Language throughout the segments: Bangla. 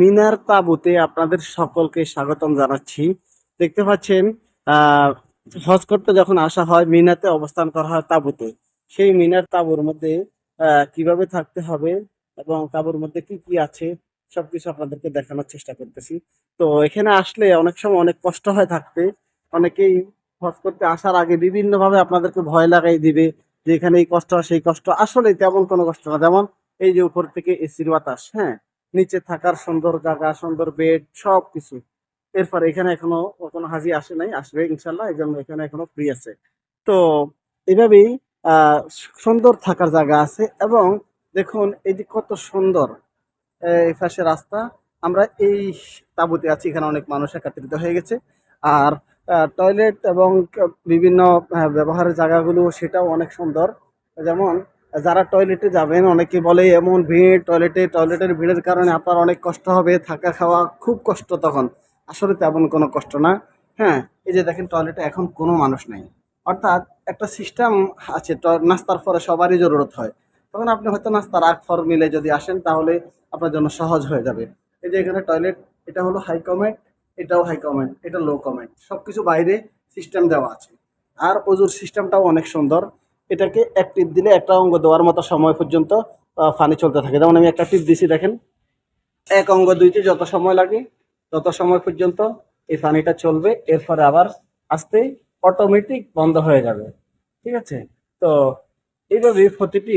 মিনার তাঁবুতে আপনাদের সকলকে স্বাগতম জানাচ্ছি। দেখতে পাচ্ছেন, আহ, হজ করতে যখন আসা হয়, মিনাতে অবস্থান করা হয় তাঁবুতে। সেই মিনার তাঁবুর মধ্যে কীভাবে থাকতে হবে এবং তাঁবুর মধ্যে কি কি আছে, সবকিছু আপনাদেরকে দেখানোর চেষ্টা করতেছি। তো এখানে আসলে অনেক সময় অনেক কষ্ট হয় থাকতে। অনেকেই হজ করতে আসার আগে বিভিন্ন ভাবে আপনাদেরকে ভয় লাগাই দিবে যে এখানে এই কষ্ট, সেই কষ্ট। আসলে তেমন কোনো কষ্ট না। যেমন এই যে উপর থেকে এসির বাতাস হ্যাঁ? নিচে থাকার সুন্দর জায়গা, সুন্দর বেড সব কিছু এরপর এখানে এখনও কোনো হাজি আসে নাই, আসবে ইনশাল্লাহ এই জন্য এখানে এখনও ফ্রি আছে। তো এভাবেই সুন্দর থাকার জায়গা আছে এবং দেখুন এই যে কত সুন্দর। এই পাশে রাস্তা। আমরা এই তাঁবুতে আছি, এখানে অনেক মানুষ একত্রিত হয়ে গেছে। আর টয়লেট এবং বিভিন্ন ব্যবহারের জায়গাগুলো, সেটাও অনেক সুন্দর। যেমন যারা টয়লেটে যাবেন, অনেকে বলে এমন ভিড় টয়লেটে টয়লেটের ভিড়ের কারণে আপনার অনেক কষ্ট হবে, থাকা খাওয়া খুব কষ্ট তখন। আসলে তেমন কোনো কষ্ট না। হ্যাঁ এই যে দেখেন টয়লেটে এখন কোনো মানুষ নেই। অর্থাৎ একটা সিস্টেম আছে নাস্তার পরে সবারই জরুরত হয়। তখন আপনি হয়তো নাস্তার আগ ফর মিলে যদি আসেন, তাহলে আপনার জন্য সহজ হয়ে যাবে। এই যে এখানে টয়লেট এটা হলো হাই কমেন্ট এটাও হাই কমেন্ট এটা লো কমেন্ট সব কিছু বাইরে সিস্টেম দেওয়া আছে। আর অজুর সিস্টেমটাও অনেক সুন্দর। এটাকে এক টিপ দিলে একটা অঙ্গ দেওয়ার মতো সময় পর্যন্ত পানি চলতে থাকে। যেমন আমি একটা টিপ দিছি, দেখেন। এক অঙ্গ দুইতে যত সময় লাগে, তত সময় পর্যন্ত এই পানিটা চলবে। এরপরে আবার আস্তে অটোমেটিক বন্ধ হয়ে যাবে। ঠিক আছে? তো এইভাবে প্রতিটি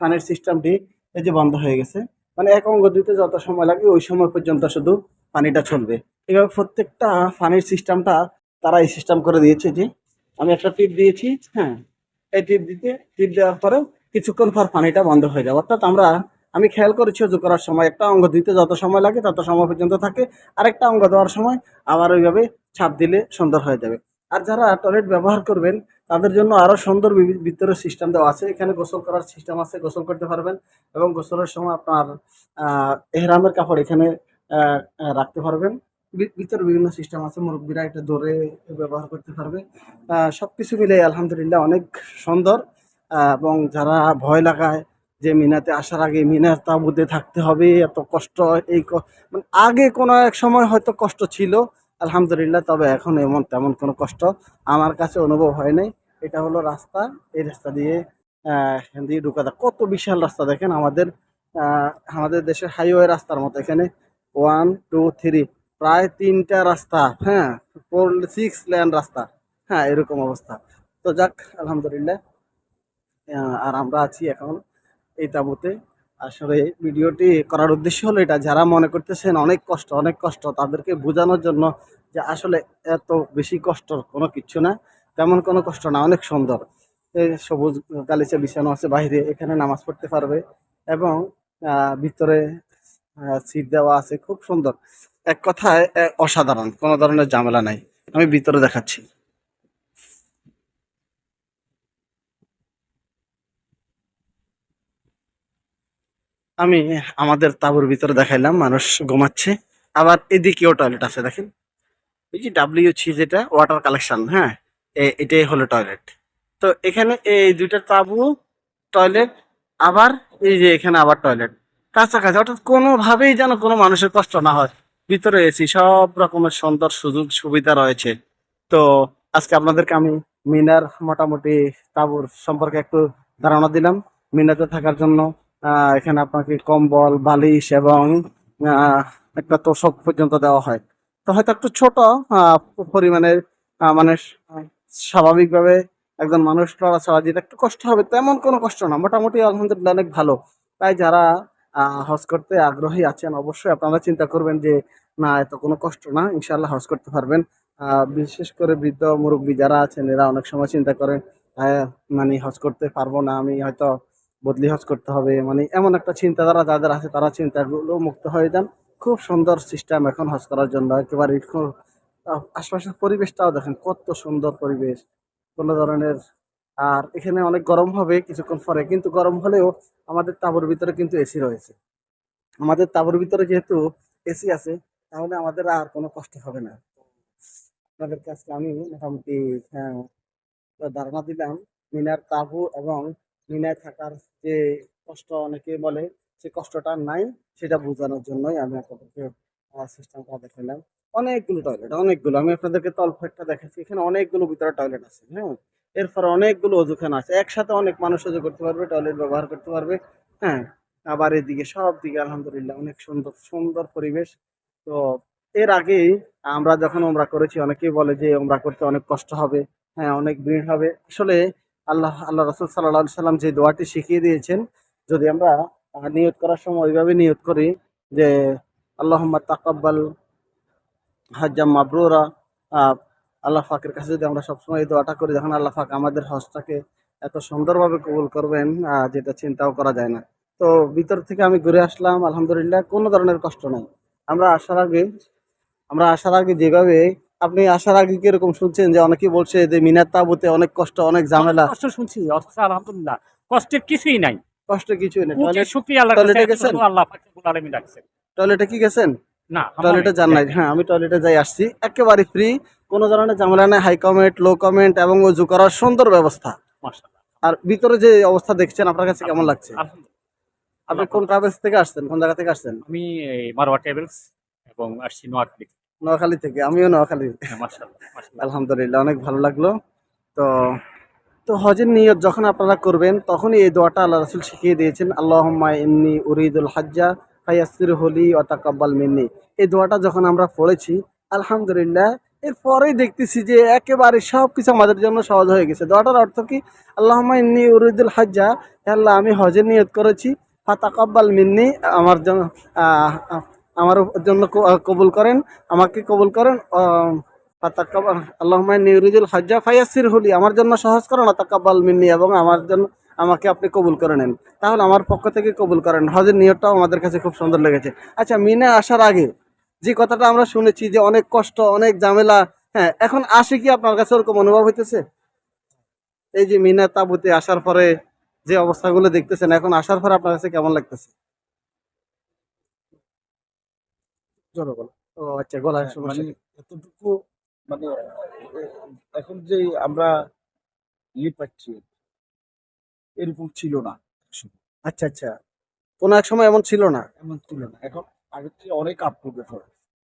পানির সিস্টেমটি এই যে বন্ধ হয়ে গেছে। মানে এক অঙ্গ দিতে যত সময় লাগে, ওই সময় পর্যন্ত শুধু পানিটা চলবে। এইভাবে প্রত্যেকটা পানির সিস্টেমটা তারা এই সিস্টেম করে দিয়েছে যে, আমি একটা টিপ দিয়েছি হ্যাঁ? এই টিপ দিতে, টিপ দেওয়ার পরে কিছুক্ষণ পর পানিটা বন্ধ হয়ে যাবে অর্থাৎ আমরা, আমি খেয়াল করেছি উজু করার সময়, একটা অঙ্গ দিতে যত সময় লাগে তত সময় পর্যন্ত থাকে, আরেকটা অঙ্গ দেওয়ার সময় আবার ওইভাবে ছাপ দিলে সুন্দর হয়ে যাবে। আর যারা টয়লেট ব্যবহার করবেন, তাদের জন্য আরও সুন্দর ভিতরে সিস্টেম দেওয়া আছে। এখানে গোসল করার সিস্টেম আছে, গোসল করতে পারবেন এবং গোসলের সময় আপনার এহরামের কাপড় এখানে রাখতে পারবেন। ভিতরে বিভিন্ন সিস্টেম আছে, মুরব্বীরা এটা ধরে ব্যবহার করতে পারবে। সব কিছু মিলে আলহামদুলিল্লাহ অনেক সুন্দর। এবং যারা ভয় লাগায় যে মিনাতে আসার আগে মিনার তাঁবুতে থাকতে হবে, এত কষ্ট, এই মানে আগে কোনো এক সময় হয়তো কষ্ট ছিল, আলহামদুলিল্লাহ, তবে এখন এমন তেমন কোনো কষ্ট আমার কাছে অনুভব হয় নাই। এটা হলো রাস্তা, এই রাস্তা দিয়ে এখান দিয়ে ঢুকা। কত বিশাল রাস্তা দেখেন আমাদের আমাদের দেশের হাইওয়ে রাস্তার মতো এখানে। ওয়ান টু থ্রি প্রায় তিনটা রাস্তা হ্যাঁ ফোর সিক্স লেন রাস্তা হ্যাঁ এরকম অবস্থা। তো যাক, আলহামদুলিল্লাহ আর আমরা আছি এখন এই তাঁবুতে আসলে ভিডিওটি করার উদ্দেশ্য হলো এটা, যারা মনে করতেছেন অনেক কষ্ট অনেক কষ্ট, তাদেরকে বোঝানোর জন্য যে আসলে এত বেশি কষ্ট কোনো কিচ্ছু না, তেমন কোনো কষ্ট না, অনেক সুন্দর। সবুজ গালিচা বিছানো আছে বাইরে, এখানে নামাজ পড়তে পারবে এবং ভিতরে সিট দেওয়া আছে, খুব সুন্দর। এক কথায় অসাধারণ, কোনো ধরনের ঝামেলা নাই। আমি ভিতরে দেখাচ্ছি। আমি আমাদের তাঁবুর ভিতরে দেখাইলাম, মানুষ ঘুমাচ্ছে। আবার এদিকেও টয়লেট আছে, দেখেন। এই যে ডাব্লিউসি যেটা ওয়াটার কালেকশন হ্যাঁ? এটাই হলো টয়লেট তো এখানে এই দুইটা তাঁবু টয়লেট আবার এই যে এখানে আবার টয়লেট কাছাকাছি, অর্থাৎ কোনোভাবেই যেন কোনো মানুষের কষ্ট না হয়। ভিতরে এসি সব রকমের সুন্দর সুযোগ সুবিধা রয়েছে। তো আজকে আপনাদেরকে আমি মিনার মোটামুটি তাঁবুর সম্পর্কে একটু ধারণা দিলাম। মিনাতে থাকার জন্য এখানে আপনাকে কম্বল বালিশ এবং একটা তোষক পর্যন্ত দেওয়া হয়। তো হয়তো একটু ছোট আহ, পরিমাণের মানে স্বাভাবিকভাবে একজন মানুষ লড়াচড়া দিতে একটু কষ্ট হবে তেমন কোনো কষ্ট না। মোটামুটি আলহামদুলিল্লাহ অনেক ভালো। তাই যারা হজ করতে আগ্রহী আছেন অবশ্যই আপনারা চিন্তা করবেন যে না, এত কোনো কষ্ট না। ইনশাল্লাহ হজ করতে পারবেন। বিশেষ করে বৃদ্ধ মুরব্বী যারা আছেন, এরা অনেক সময় চিন্তা করেন মানে হজ করতে পারব না, আমি হয়তো বদলি হজ করতে হবে। মানে এমন একটা চিন্তাধারা যাদের আছে, তারা চিন্তাগুলো মুক্ত হয়ে যান। খুব সুন্দর সিস্টেম এখন হজ করার জন্য। একেবারে আশপাশের পরিবেশটাও দেখেন কত সুন্দর পরিবেশ। কোনো ধরনের, আর এখানে অনেক গরম হবে কিছুক্ষণ পরে, কিন্তু গরম হলেও আমাদের তাঁবুর ভিতরে কিন্তু এসি রয়েছে। আমাদের তাঁবুর ভিতরে যেহেতু এসি আছে তাহলে আমাদের আর কোনো কষ্ট হবে না। আপনাদের কাছে আমি মোটামুটি হ্যাঁ, ধারণা দিলাম মিনার তাবু এবং মিনায় থাকার যে কষ্ট অনেকে বলে সে কষ্টটা নাই সেটা বোঝানোর জন্যই আমি আপনাদেরকে সিস্টেমটা দেখালাম। অনেকগুলো টয়লেট অনেকগুলো আমি আপনাদেরকে তল্প একটা দেখাচ্ছি এখানে অনেকগুলো ভিতরে টয়লেট আছে হ্যাঁ। এরপর অনেকগুলো অজুখানা আছে একসাথে অনেক মানুষ অজু করতে পারবে টয়লেট ব্যবহার করতে পারবে হ্যাঁ। আবার এদিকে সব দিকে আলহামদুলিল্লাহ অনেক সুন্দর সুন্দর পরিবেশ। তো এর আগেই আমরা যখন ওমরা করেছি, অনেকেই বলে যে ওমরা করতে অনেক কষ্ট হবে হ্যাঁ অনেক ভিড় হবে। আসলে আল্লাহ আল্লাহ রসুল সাল্লাহ সাল্লাম যে দোয়াটি শিখিয়ে দিয়েছেন, যদি আমরা নিয়ত করার সময় ওইভাবে নিয়ত করি যে আল্লাহ তাকাব্বাল হাজ্জাম মাবরুরা আল্লাহ ফাকের কাছে যদি আমরা সবসময় এই দোয়াটা করি যখন আল্লাহ ফাক আমাদের হজটাকে এত সুন্দরভাবে কবুল করবেন যেটা চিন্তাও করা যায় না। তো ভিতর থেকে আমি ঘুরে আসলাম, আলহামদুলিল্লাহ, কোনো ধরনের কষ্ট নাই। আমরা আসার আগে আমরা আসার আগে যেভাবে আপনি আসার আগে কীরকম শুনছেন যে অনেকেই বলছে যে মিনার তাবুতে অনেক কষ্ট অনেক ঝামেলা। কষ্ট শুনছি অথচ আলহামদুলিল্লাহ কষ্টের কিছুই নাই। কষ্ট কিছুই নেই। শুকিয়ে আল্লাহ টয়লেটে গেছেন? আল্লাহ রাখছেন টয়লেটে কি গেছেন? না টয়লেটে যান নাই। হ্যাঁ আমি টয়লেটে যাই আসছি। একেবারে ফ্রি কোনো ধরনের ঝামেলা নেই। হাই কমেন্ট লো কমেন্ট এবং উজু করার সুন্দর ব্যবস্থা। মাশাআল্লাহ। আর ভিতরে যে অবস্থা দেখছেন আপনার কাছে কেমন লাগছে? আলহামদুলিল্লাহ। আপনি কোন ট্রাভেলস থেকে আসছেন? কোন জায়গা থেকে আসছেন? আমি মারওয়া ট্রাভেলস এবং আসছি নোয়াখালী। নোয়াখালী থেকে? আমিও নোয়াখালী। হ্যাঁ, আলহামদুলিল্লাহ অনেক ভালো লাগল। তো তো হজের নিয়ত যখন আপনারা করবেন তখনই এই দোয়াটা আল্লাহ রাসুল শিখিয়ে দিয়েছেন আল্লাহম্মা ইন্নি উরিদুল হাজ্জা ফায়াসির হলি ও তাকাব্বাল মিন্নি। এই দোয়াটা যখন আমরা পড়েছি আলহামদুলিল্লাহ এরপরেই দেখতেছি যে একেবারে সব কিছু আমাদের জন্য সহজ হয়ে গেছে। দোয়াটার অর্থ কি? আল্লাহম্মা ইন্নি উরিদুল হাজ্জা। আল্লাহ আমি হজের নিয়ত করেছি। ফাতাকাব্বাল মিন্নি, আমার জন্য আমার জন্য কবুল করেন, আমাকে কবুল করেন ফাতাকাব্বাল, আল্লাহুম্মা নিউরিদুল হজ্জা ফায়াসির হলি আমার জন্য সহজ করেন তাকাব্বাল মিন্নি, এবং আমার জন্য আমাকে আপনি কবুল করে নেন। তাহলে আমার পক্ষ থেকে কবুল করেন। হজের নিয়তটাও আমাদের কাছে খুব সুন্দর লেগেছে। আচ্ছা মিনে আসার আগে যে কথাটা আমরা শুনেছি যে অনেক কষ্ট, অনেক ঝামেলা হ্যাঁ এখন আসে কি আপনার কাছে ওরকম অনুভব হইতেছে? এই যে মিনা তাবুতে আসার পরে যে অবস্থাগুলো দেখতেছেন এখন আসার পর আপনার কাছে কেমন লাগতেছে। ও আচ্ছা গলায় হ্যাঁ, সমস্যা মানে এতটুকু মানে এখন যে আমরা ইয়ে পাচ্ছি এরকম ছিল না আচ্ছা আচ্ছা। কোনো এক সময় এমন ছিল না? এমন ছিল না। এখন আগের থেকে অনেক আপডেট হয়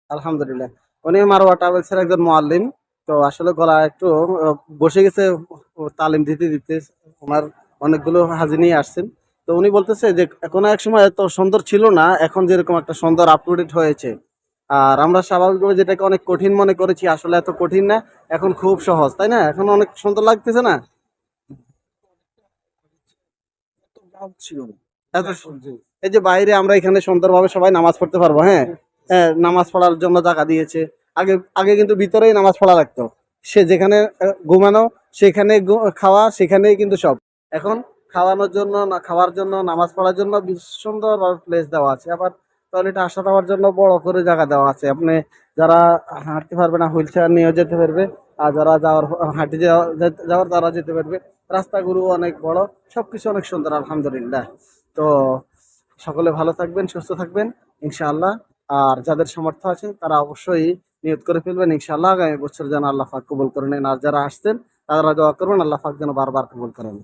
আলহামদুলিল্লাহ। উনি মারোয়া ট্রাভেলসের একজন মোয়াল্লিম। তো আসলে গলা একটু বসে গেছে তালিম দিতে দিতে ওনার অনেকগুলো হাজি নিয়ে আসছেন। তো উনি বলতেছে যে, কোনো এক সময় এত সুন্দর ছিল না, এখন যেরকম একটা সুন্দর আপ টু হয়েছে। আর আমরা স্বাভাবিকভাবে যেটাকে অনেক কঠিন মনে করেছি, আসলে এত কঠিন না, এখন খুব সহজ, তাই না? এখন অনেক সুন্দর লাগতেছে না? এই যে বাইরে আমরা এখানে সুন্দরভাবে সবাই নামাজ পড়তে পারব হ্যাঁ? হ্যাঁ নামাজ পড়ার জন্য জায়গা দিয়েছে। আগে আগে কিন্তু ভিতরেই নামাজ পড়া লাগতো। সে যেখানে ঘুমানো, সেখানে খাওয়া, সেখানেই কিন্তু সব। এখন খাওয়ানোর জন্য, না খাওয়ার জন্য, নামাজ পড়ার জন্য সুন্দর প্লেস দেওয়া আছে। আবার টয়লেটে আসা যাওয়ার জন্য বড় করে জায়গা দেওয়া আছে। আপনি যারা হাঁটতে পারবে না হুইল চেয়ার নিয়েও যেতে পারবে, আর যারা যাওয়ার হাঁটে যাওয়া- যাওয়ার তারা যেতে পারবে, রাস্তাগুলো অনেক বড়, সবকিছু অনেক সুন্দর, আলহামদুলিল্লাহ। তো সকলে ভালো থাকবেন, সুস্থ থাকবেন, ইনশাআল্লাহ। আর যাদের সামর্থ্য আছে, তারা অবশ্যই নিয়ত করে ফেলবেন, ইনশাআল্লাহ। আগামী বছর যেন আল্লাহ ফাক কবুল করে নেন। আর যারা আসছেন, তারা দোয়া করবেন, আল্লাহ পাক যেন বারবার কবুল করেন।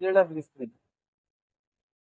যেটা বুঝতে